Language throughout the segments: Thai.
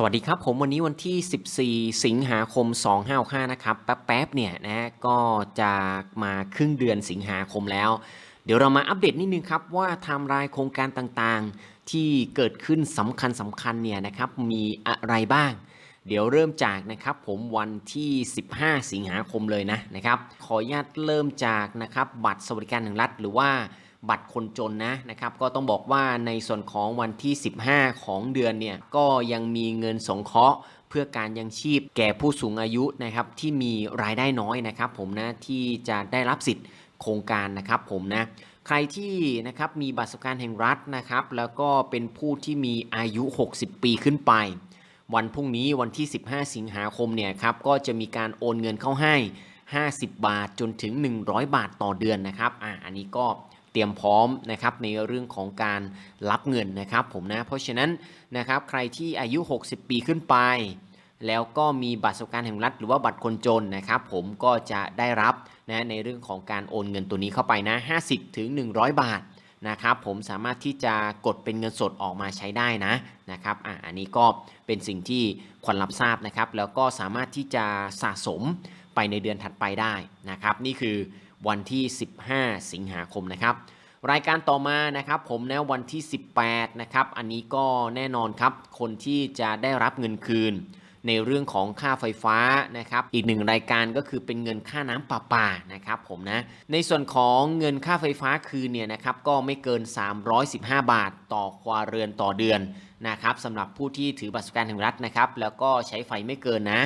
สวัสดีครับผมวันนี้วันที่ 14 สิงหาคม 2565นะครับแป๊บๆเนี่ยนะก็จะมาครึ่งเดือนสิงหาคมแล้ว เดี๋ยวเรามาอัปเดตนิดนึงครับว่าไทม์ไลน์โครงการต่างๆ ที่เกิดขึ้นสำคัญสำคัญเนี่ยนะครับมีอะไรบ้าง เดี๋ยวเริ่มจากนะครับผมวันที่ 15 สิงหาคมเลยนะนะครับขออนุญาตเริ่มจากนะครับบัตรสวัสดิการแห่งรัฐหรือว่า บัตรคนจนนะนะครับก็ต้องบอกว่าในส่วนของวันที่ 15 ของเดือนเนี่ยก็ยังมีเงินสงเคราะห์เพื่อการยังชีพแก่ผู้สูงอายุนะครับที่มีรายได้น้อยนะครับผมนะที่จะได้รับสิทธิ์โครงการนะครับผมนะใครที่นะครับมีบัตรสวัสดิการแห่งรัฐนะครับแล้วก็เป็นผู้ที่มีอายุ 60 ปีขึ้นไป วันพรุ่งนี้วันที่ 15 สิงหาคมเนี่ยครับก็จะมีการโอนเงินเข้าให้ 50 บาทจนถึง 100 บาทต่อเดือนนะครับอ่าอันนี้ก็ เตรียมพร้อมนะครับในเรื่องของการรับเงินนะครับผมนะเพราะฉะนั้นนะครับใครที่อายุ 60 ปีขึ้นไป แล้วก็มีบัตรสวัสดิการแห่งรัฐหรือว่าบัตรคนจนนะครับผมก็จะได้รับนะในเรื่องของการโอนเงินตัวนี้เข้าไปนะ 50ถึง100 บาทนะครับผมสามารถที่จะกดเป็นเงินสดออกมาใช้ได้นะนะครับอะอันนี้ก็เป็นสิ่งที่ควรรับทราบนะครับ แล้วก็สามารถที่จะสะสมไปในเดือนถัดไปได้นะครับ นี่คือ วันที่ 15 สิงหาคมนะครับ รายการต่อมานะครับผมนะวันที่ 18 นะครับ อันนี้ก็แน่นอนครับ คนที่จะได้รับเงินคืน ในเรื่องของค่าไฟฟ้านะครับ อีกหนึ่งรายการก็คือเป็นเงินค่าน้ำประปานะครับผมนะ ในส่วนของเงินค่าไฟฟ้าคืนเนี่ยนะครับก็ไม่เกิน 315 บาทต่อครัวเรือนต่อเดือนนะครับสำหรับผู้ที่ถือบัตรสวัสดิการแห่งรัฐนะครับ แล้วก็ใช้ไฟไม่เกินนะ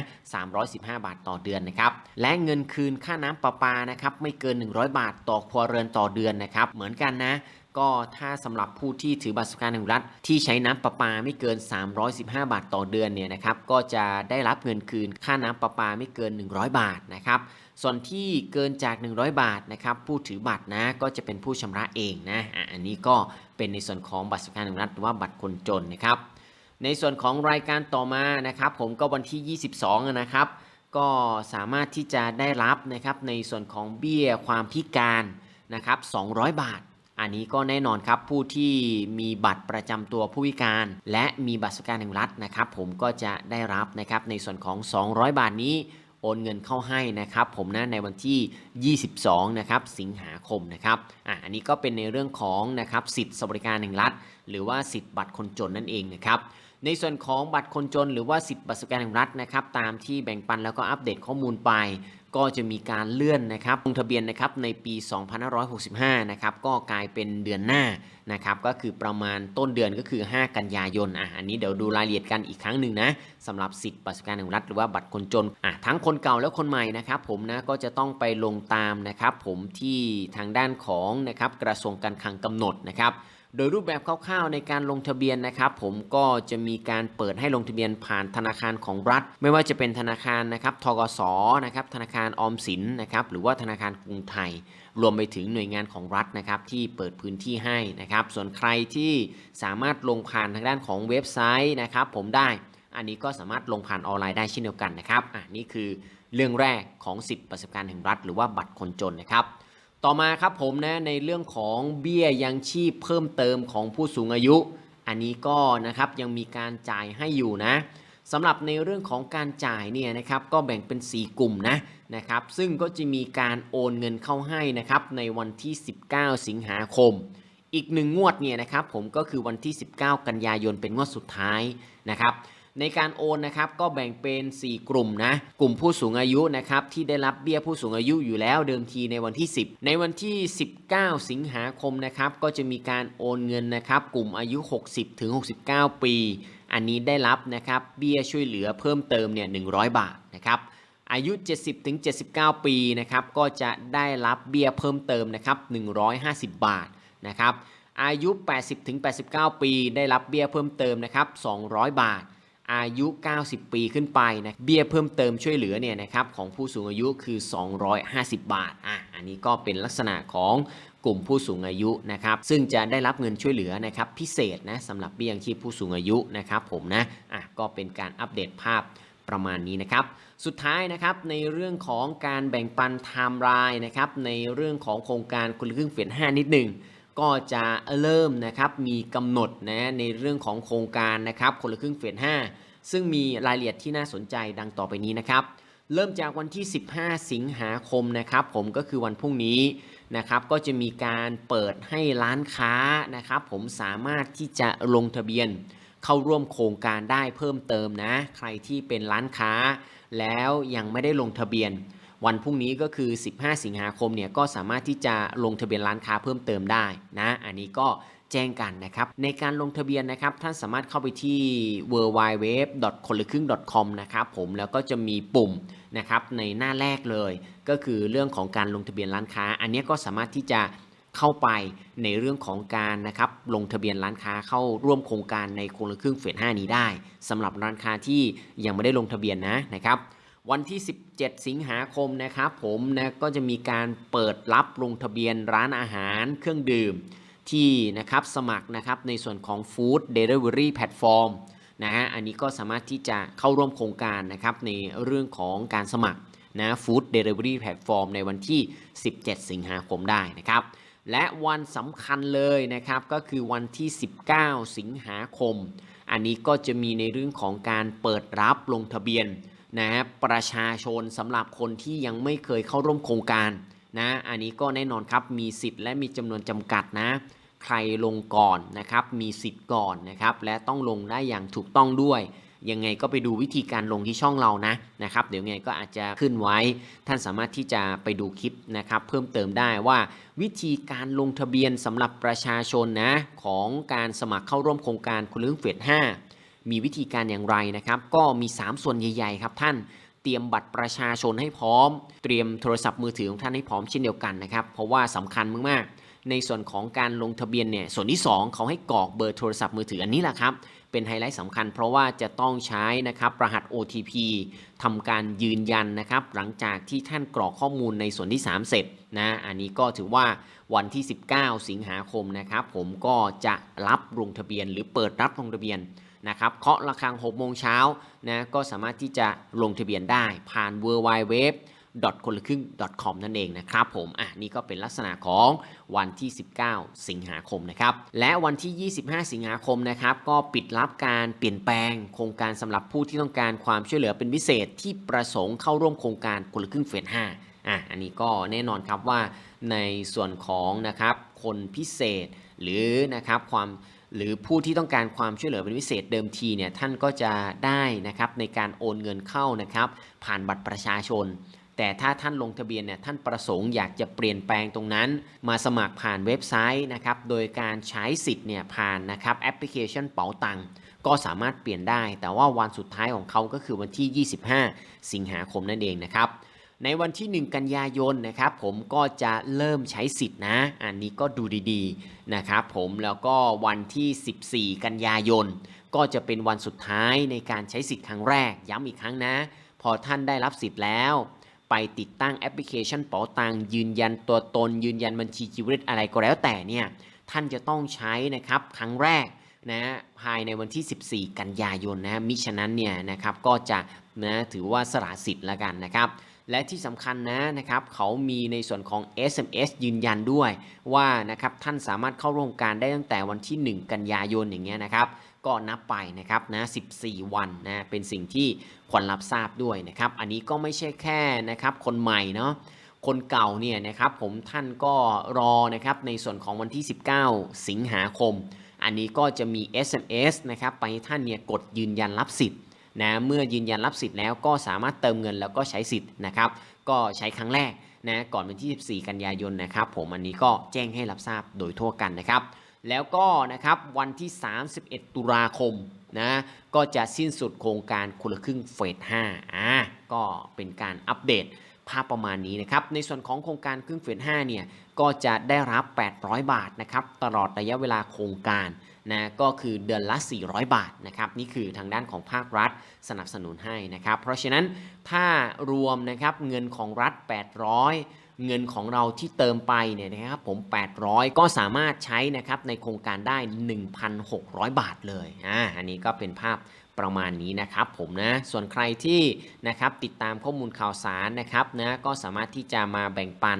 315 บาทต่อเดือนนะครับ และเงินคืนค่าน้ำประปานะครับไม่เกิน 100 บาทต่อครัวเรือนต่อเดือนนะครับ เหมือนกันนะ ก็ถ้าสำหรับผู้ที่ถือบัตรสวัสดิการแห่งรัฐ ที่ใช้น้ำประปาไม่เกิน 315 บาทต่อเดือนเนี่ยนะครับก็จะได้รับเงินคืนค่าน้ำประปาไม่เกิน 100 บาทนะครับส่วนที่เกินจาก 100 บาทนะครับผู้ถือบัตรนะก็จะเป็นผู้ชำระเองนะอันนี้ก็เป็นในส่วนของบัตรสวัสดิการแห่งรัฐหรือว่าบัตรคนจนนะครับในส่วนของรายการต่อมานะครับผมก็วันที่ 22อะนะครับ ก็สามารถที่จะได้รับนะครับในส่วนของเบี้ยความพิการนะครับ 200 บาท อันนี้ก็แน่นอนครับผู้ที่มีบัตรประจำตัวผู้พิการ และมีบัตรสวัสดิการแห่งรัฐนะครับ ผมก็จะได้รับนะครับในส่วนของ 200 บาทนี้โอนเงินเข้าให้นะครับ ผมนะในวันที่ 22 นะครับสิงหาคมนะครับอะอันนี้ก็เป็นในเรื่องของนะครับสิทธิสวัสดิการแห่งรัฐ หรือว่าสิทธิบัตรคนจนนั่นเองนะครับในส่วนของบัตรคนจน หรือว่าสิทธิบัตรสวัสดิการแห่งรัฐนะครับตามที่แบ่งปันแล้วก็อัปเดตข้อมูลไป ก็จะมีการเลื่อนนะครับลงทะเบียนนะครับในปี 2565 นะครับก็กลายเป็นเดือนหน้านะครับก็คือประมาณต้นเดือนก็คือ 5 กันยายนอะอันนี้เดี๋ยวดูรายละเอียดกันอีกครั้งหนึ่งนะสำหรับสิทธิบัตรสวัสดิการแห่งรัฐหรือว่าบัตรคนจนอะทั้งคนเก่าและคนใหม่นะครับผมนะก็จะต้องไปลงตามนะครับผมที่ทางด้านของนะครับกระทรวงการคลังกำหนดนะครับ โดยรูปแบบคร่าวๆในการลงทะเบียนนะครับผมก็จะมีการเปิดให้ลงทะเบียนผ่านธนาคารของรัฐ ไม่ว่าจะเป็นธนาคารนะครับทกสนะครับธนาคารออมสินนะครับหรือว่าธนาคารกรุงไทย รวมไปถึงหน่วยงานของรัฐนะครับที่เปิดพื้นที่ให้นะครับส่วนใครที่สามารถลงผ่านทางด้านของเว็บไซต์นะครับผมได้อันนี้ก็สามารถลงผ่านออนไลน์ได้เช่นเดียวกันนะครับอะนี่คือเรื่องแรกของสิทธิประสบการณ์แห่งรัฐ หรือว่าบัตรคนจนนะครับ ต่อมาครับผมนะในเรื่องของเบี้ยยังชีพเพิ่มเติมของผู้สูงอายุ อันนี้ก็นะครับยังมีการจ่ายให้อยู่นะสำหรับในเรื่องของการจ่ายเนี่ยนะครับก็แบ่งเป็น 4 กลุ่มนะนะครับซึ่งก็จะมีการโอนเงินเข้าให้นะครับในวันที่ 19 สิงหาคม อีกหนึ่งงวดเนี่ยนะครับผมก็คือวันที่ 19 กันยายนเป็นงวดสุดท้ายนะครับ ในการโอนนะครับก็แบ่งเป็น 4 กลุ่มนะกลุ่มผู้สูงอายุนะครับที่ได้รับเบี้ยผู้สูงอายุอยู่แล้วเดิมทีในวันที่ 10 ในวันที่ 19 สิงหาคมนะครับก็จะมีการโอนเงินนะครับกลุ่มอายุ 60ถึง69 ปี อันนี้ได้รับนะครับเบี้ยช่วยเหลือเพิ่มเติมเนี่ย100 บาทนะครับอายุ 70ถึง79 ปีนะครับก็จะได้รับเบี้ยเพิ่มเติมนะครับ150 บาทนะครับอายุ 80ถึง89 ปี ได้รับเบี้ยเพิ่มเติมนะครับ 200 บาท อายุ 90 ปีขึ้นไปนะเบี้ยเพิ่มเติมช่วยเหลือเนี่ยนะครับของผู้สูงอายุคือ 250 บาทอะอันนี้ก็เป็นลักษณะของกลุ่มผู้สูงอายุนะครับซึ่งจะได้รับเงินช่วยเหลือนะครับพิเศษนะสำหรับเบี้ยยังชีพผู้สูงอายุนะครับผมนะอะก็เป็นการอัปเดตภาพประมาณนี้นะครับ สุดท้ายนะครับในเรื่องของการแบ่งปันไทม์ไลน์นะครับในเรื่องของโครงการคนละครึ่งเฟส5นิดหนึ่ง ก็จะเริ่มนะครับมีกำหนดนะในเรื่องของโครงการนะครับคนละครึ่งเฟส5ซึ่งมีรายละเอียดที่น่าสนใจดังต่อไปนี้นะครับ เริ่มจากวันที่ 15 สิงหาคมนะครับผมก็คือวันพรุ่งนี้นะครับก็จะมีการเปิดให้ร้านค้านะครับผมสามารถที่จะลงทะเบียนเข้าร่วมโครงการได้เพิ่มเติมนะ ใครที่เป็นร้านค้า แล้วยังไม่ได้ลงทะเบียน วันพรุ่งนี้ก็คือ 15 สิงหาคมเนี่ยก็สามารถที่จะลงทะเบียนร้านค้าเพิ่มเติมได้นะ อันนี้ก็แจ้งกันนะครับในการลงทะเบียนนะครับท่านสามารถเข้าไปที่ w w w คนละครึ่ง .com นะครับผมแล้วก็จะมีปุ่มนะครับในหน้าแรกเลย ก็คือเรื่องของการลงทะเบียนร้านค้า อันนี้ก็สามารถที่จะเข้าไปในเรื่องของการนะครับลงทะเบียนร้านค้าเข้าร่วมโครงการในคนละครึ่งเฟส5นี้ได้สำหรับร้านค้าที่ยังไม่ได้ลงทะเบียนนะนะครับวันที่ 17สิงหาคมนะครับผมนะก็จะมีการเปิดรับลงทะเบียนร้านอาหารเครื่องดื่มที่นะครับสมัครนะครับในส่วนของ Food Delivery Platform นะฮะอันนี้ก็สามารถที่จะเข้าร่วมโครงการนะครับในเรื่องของการสมัครนะ Food Delivery Platform ในวันที่ 17 สิงหาคมได้นะครับและวันสำคัญเลยนะครับก็คือวันที่ 19 สิงหาคม อันนี้ก็จะมีในเรื่องของการเปิดรับลงทะเบียน นะประชาชนสำหรับคนที่ยังไม่เคยเข้าร่วมโครงการนะอันนี้ก็แน่นอนครับมีสิทธิ์และมีจำนวนจำกัดนะ ใครลงก่อนนะครับมีสิทธิ์ก่อนนะครับและต้องลงได้อย่างถูกต้องด้วยยังไงก็ไปดูวิธีการลงที่ช่องเรานะนะครับเดี๋ยวไงก็อาจจะขึ้นไว้ ท่านสามารถที่จะไปดูคลิปนะครับเพิ่มเติมได้ว่า วิธีการลงทะเบียนสำหรับประชาชนนะของการสมัครเข้าร่วมโครงการคนละครึ่งเฟส5 มีวิธีการอย่างไรนะครับ ก็มี 3 ส่วนใหญ่ ๆ ครับท่านเตรียมบัตรประชาชนให้พร้อม เตรียมโทรศัพท์มือถือของท่านให้พร้อมเช่นเดียวกันนะครับ เพราะว่าสำคัญมากๆ ในส่วนของการลงทะเบียนเนี่ยส่วนที่ 2 เขาให้กรอกเบอร์โทรศัพท์มือถืออันนี้แหละครับเป็นไฮไลท์สำคัญเพราะว่าจะต้องใช้นะครับรหัส OTP ทำการยืนยันนะครับ หลังจากที่ท่านกรอกข้อมูลในส่วนที่ 3 เสร็จนะอันนี้ก็ถือว่าวันที่ 19 สิงหาคมนะครับ ผมก็จะรับลงทะเบียนหรือเปิดรับลงทะเบียน นะครับเคาะระฆัง6โมงเช้านะก็สามารถที่จะลงทะเบียนได้ผ่าน w w w คนละครึ่ง .com นั่นเองนะครับผมอะนี่ก็เป็นลักษณะของวันที่ 19 สิงหาคมนะครับและวันที่ 25 สิงหาคมนะครับก็ปิดรับการเปลี่ยนแปลง โครงการสำหรับผู้ที่ต้องการความช่วยเหลือเป็นพิเศษที่ประสงค์เข้าร่วมโครงการคนละครึ่งเฟส5อะอันนี้ก็แน่นอนครับว่าในส่วนของนะครับคนพิเศษหรือนะครับความ หรือผู้ที่ต้องการความช่วยเหลือเป็นพิเศษเดิมทีเนี่ยท่านก็จะได้นะครับในการโอนเงินเข้านะครับ ผ่านบัตรประชาชน แต่ถ้าท่านลงทะเบียนเนี่ยท่านประสงค์อยากจะเปลี่ยนแปลงตรงนั้น มาสมัครผ่านเว็บไซต์นะครับโดยการใช้สิทธิ์เนี่ยผ่านนะครับแอปพลิเคชันเป๋าตังก็สามารถเปลี่ยนได้ แต่ว่าวันสุดท้ายของเขาก็คือวันที่ 25 สิงหาคมนั่นเองนะครับ ในวันที่ 1 กันยายนนะครับผมก็จะเริ่มใช้สิทธินะ อันนี้ก็ดูดีๆนะครับผมแล้วก็วันที่ 14 กันยายน ก็จะเป็นวันสุดท้ายในการใช้สิทธิ์ครั้งแรก ย้ำอีกครั้งนะ พอท่านได้รับสิทธิ์แล้ว ไปติดตั้งแอปพลิเคชันเป๋าตังยืนยันตัวตน ยืนยันบัญชีชีวิตอะไรก็แล้วแต่เนี่ยท่านจะต้องใช้นะครับครั้งแรกนะภายในวันที่ 14 กันยายนนะมิฉะนั้นเนี่ยนะครับก็จะนะถือว่าสละสิทธิ์และกันนะครับ และที่สำคัญนะนะครับเขามีในส่วนของ SMS ยืนยันด้วย ว่านะครับท่านสามารถเข้าร่วมการได้ตั้งแต่วันที่ 1 กันยายนอย่างเงี้ยนะครับก็นับไปนะครับนะ 14 วันนะเป็นสิ่งที่ควรรับทราบด้วยนะครับ อันนี้ก็ไม่ใช่แค่นะครับคนใหม่เนาะคนเก่าเนี่ยนะครับผมท่านก็รอนะครับในส่วนของวันที่ 19 สิงหาคม อันนี้ก็จะมี SMS นะครับไปให้ท่านเนี่ยกดยืนยันรับสิทธิ์ นะเมื่อยืนยันรับสิทธิ์แล้วก็สามารถเติมเงินแล้วก็ใช้สิทธิ์นะครับ ก็ใช้ครั้งแรกนะก่อนวันที่ 14 กันยายนนะครับ ผมอันนี้ก็แจ้งให้รับทราบโดยทั่วกันนะครับ แล้วก็นะครับวันที่ 31 ตุลาคมนะก็จะสิ้นสุดโครงการคนละครึ่งเฟส5อ่าก็เป็นการอัปเดต ภาพประมาณนี้นะครับ ในส่วนของโครงการครึ่งเฟส5เนี่ย ก็จะได้รับ 800 บาทนะครับ ตลอดระยะเวลาโครงการนะ ก็คือเดือนละ 400 บาทนะครับ นี่คือทางด้านของภาครัฐสนับสนุนให้นะครับ เพราะฉะนั้นถ้ารวมนะครับเงินของรัฐ 800เงินของเราที่เติมไปเนี่ยนะครับผม 800 ก็สามารถใช้นะครับในโครงการได้ 1,600 บาทเลย อ่า อันนี้ก็เป็นภาพ ประมาณนี้นะครับผมนะส่วนใครที่นะครับติดตามข้อมูลข่าวสารนะครับนะก็สามารถที่จะมาแบ่งปัน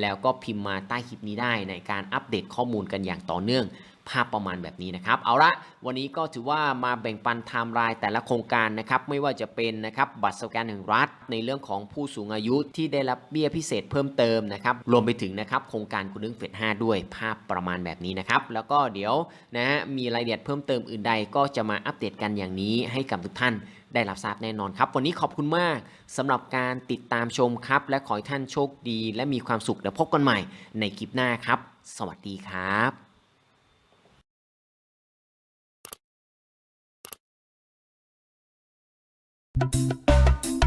แล้วก็พิมพ์มาใต้คลิปนี้ได้ในการอัปเดตข้อมูลกันอย่างต่อเนื่องภาพประมาณแบบนี้นะครับ เอาละวันนี้ก็ถือว่ามาแบ่งปันไทม์ไลน์แต่ละโครงการนะครับ ไม่ว่าจะเป็นนะครับบัตรสวัสดิการแห่งรัฐ ในเรื่องของผู้สูงอายุที่ได้รับเบี้ยพิเศษเพิ่มเติมนะครับ รวมไปถึงนะครับโครงการคุณนึงเฟส5ด้วยภาพประมาณแบบนี้นะครับ แล้วก็เดี๋ยวนะมีรายละเอียดเพิ่มเติมอื่นใดก็จะมาอัปเดตกันอย่างนี้ให้กับทุกท่าน ได้รับทราบแน่นอนครับ วันนี้ขอบคุณมากสำหรับการติดตามชมครับ และขอให้ท่านโชคดี และมีความสุขแล้วพบกันใหม่ในคลิปหน้าครับ สวัสดีครับ Thank